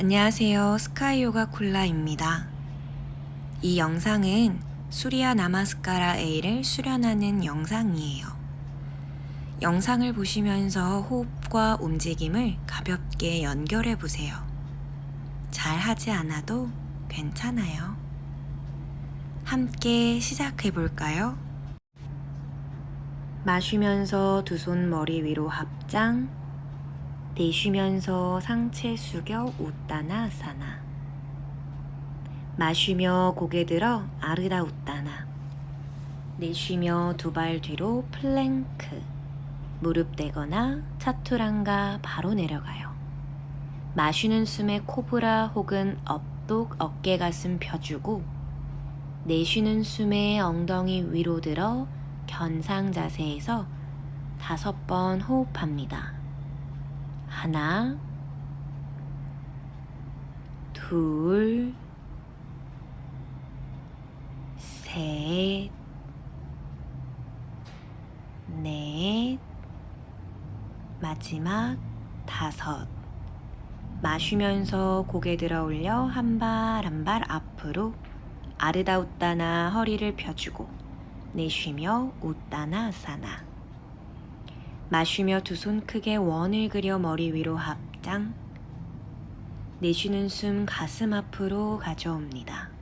안녕하세요. 스카이요가 콜라입니다. 이 영상은 수리아 나마스카라 A를 수련하는 영상이에요. 영상을 보시면서 호흡과 움직임을 가볍게 연결해 보세요. 잘 하지 않아도 괜찮아요. 함께 시작해 볼까요? 마시면서 두 손 머리 위로 합장, 내쉬면서 상체 숙여 웃다나 사나. 마쉬며 고개 들어 아르다 웃다나. 내쉬며 두 발 뒤로 플랭크. 무릎 대거나 차투랑가 바로 내려가요. 마쉬는 숨에 코브라 혹은 업독 어깨 가슴 펴주고 내쉬는 숨에 엉덩이 위로 들어 견상 자세에서 다섯 번 호흡합니다. 하나, 둘, 셋, 넷, 마지막 다섯. 마쉬면서 고개 들어 올려 한 발 한 발 앞으로 아르다 웃다나 허리를 펴주고 내쉬며 웃다나 사나. 마쉬며 두 손 크게 원을 그려 머리 위로 합장. 내쉬는 숨 가슴 앞으로 가져옵니다.